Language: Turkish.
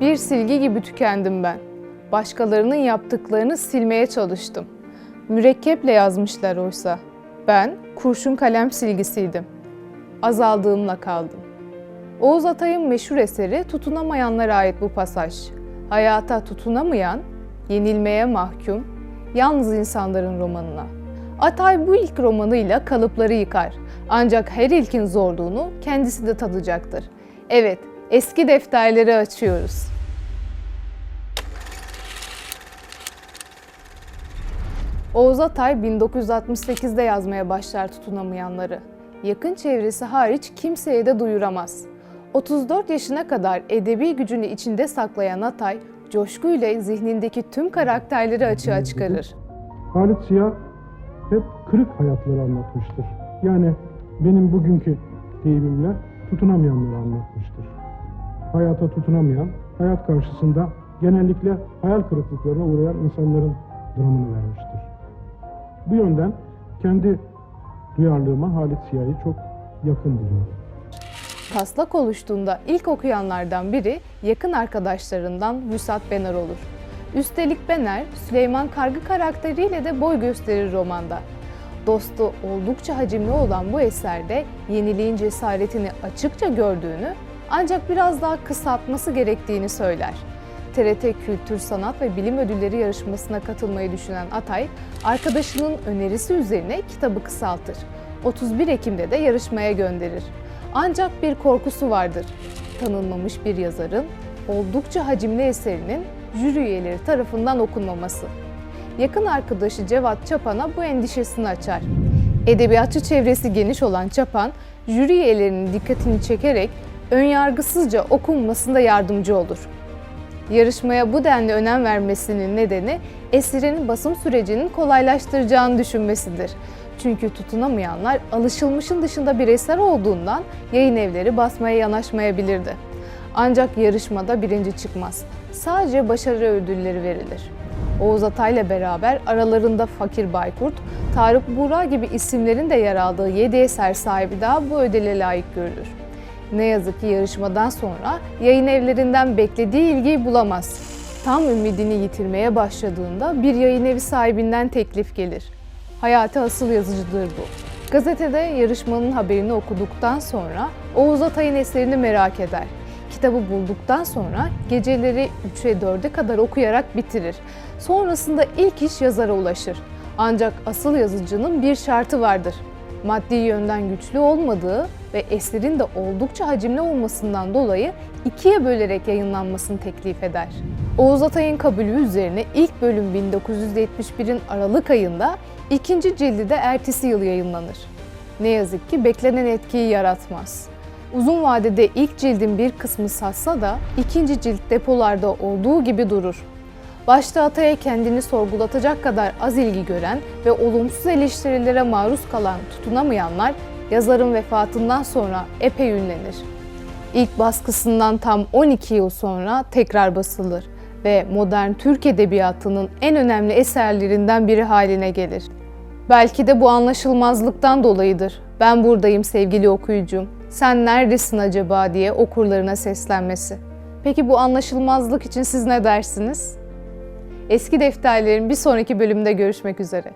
Bir silgi gibi tükendim ben. Başkalarının yaptıklarını silmeye çalıştım. Mürekkeple yazmışlar oysa. Ben kurşun kalem silgisiydim. Azaldığımla kaldım. Oğuz Atay'ın meşhur eseri tutunamayanlara ait bu pasaj. Hayata tutunamayan, yenilmeye mahkum, yalnız insanların romanına. Atay bu ilk romanıyla kalıpları yıkar. Ancak her ilkin zorluğunu kendisi de tadacaktır. Evet, eski defterleri açıyoruz. Oğuz Atay 1968'de yazmaya başlar tutunamayanları. Yakın çevresi hariç kimseye de duyuramaz. 34 yaşına kadar edebi gücünü içinde saklayan Atay, coşkuyla zihnindeki tüm karakterleri açığa çıkarır. Halit Ziya hep kırık hayatları anlatmıştır. Yani benim bugünkü deyimimle tutunamayanları anlatmıştır. Hayata tutunamayan, hayat karşısında genellikle hayal kırıklıklarına uğrayan insanların dramını vermiştir. Bu yönden kendi duyarlılığıma Halit Ziya'yı çok yakın buluyorum. Taslak oluştuğunda ilk okuyanlardan biri yakın arkadaşlarından Vüsat Bener olur. Üstelik Bener, Süleyman Kargı karakteriyle de boy gösterir romanda. Dostu oldukça hacimli olan bu eserde yeniliğin cesaretini açıkça gördüğünü ancak biraz daha kısaltması gerektiğini söyler. TRT Kültür, Sanat ve Bilim Ödülleri yarışmasına katılmayı düşünen Atay, arkadaşının önerisi üzerine kitabı kısaltır. 31 Ekim'de de yarışmaya gönderir. Ancak bir korkusu vardır. Tanınmamış bir yazarın oldukça hacimli eserinin jüri üyeleri tarafından okunmaması. Yakın arkadaşı Cevat Çapan'a bu endişesini açar. Edebiyatçı çevresi geniş olan Çapan, jüri üyelerinin dikkatini çekerek önyargısızca okunmasında yardımcı olur. Yarışmaya bu denli önem vermesinin nedeni eserin basım sürecinin kolaylaştıracağını düşünmesidir. Çünkü tutunamayanlar alışılmışın dışında bir eser olduğundan yayın evleri basmaya yanaşmayabilirdi. Ancak yarışmada birinci çıkmaz. Sadece başarı ödülleri verilir. Oğuz Atay'la beraber aralarında Fakir Baykurt, Tarık Buğra gibi isimlerin de yer aldığı 7 eser sahibi daha bu ödüle layık görülür. Ne yazık ki yarışmadan sonra yayın evlerinden beklediği ilgiyi bulamaz. Tam ümidini yitirmeye başladığında bir yayın evi sahibinden teklif gelir. Hayati asıl yazıcıdır bu. Gazetede yarışmanın haberini okuduktan sonra Oğuz Atay'ın eserini merak eder. Kitabı bulduktan sonra geceleri 3'e 4'e kadar okuyarak bitirir. Sonrasında ilk iş yazara ulaşır. Ancak asıl yazıcının bir şartı vardır. Maddi yönden güçlü olmadığı ve eserin de oldukça hacimli olmasından dolayı ikiye bölerek yayınlanmasını teklif eder. Oğuz Atay'ın kabulü üzerine ilk bölüm 1971'in Aralık ayında, ikinci cildi de ertesi yıl yayınlanır. Ne yazık ki beklenen etkiyi yaratmaz. Uzun vadede ilk cildin bir kısmı satsa da ikinci cilt depolarda olduğu gibi durur. Başta Atay'a kendini sorgulatacak kadar az ilgi gören ve olumsuz eleştirilere maruz kalan tutunamayanlar yazarın vefatından sonra epey ünlenir. İlk baskısından tam 12 yıl sonra tekrar basılır ve modern Türk edebiyatının en önemli eserlerinden biri haline gelir. Belki de bu anlaşılmazlıktan dolayıdır. Ben buradayım sevgili okuyucum. Sen neredesin acaba diye okurlarına seslenmesi. Peki bu anlaşılmazlık için siz ne dersiniz? Eski defterlerin bir sonraki bölümde görüşmek üzere.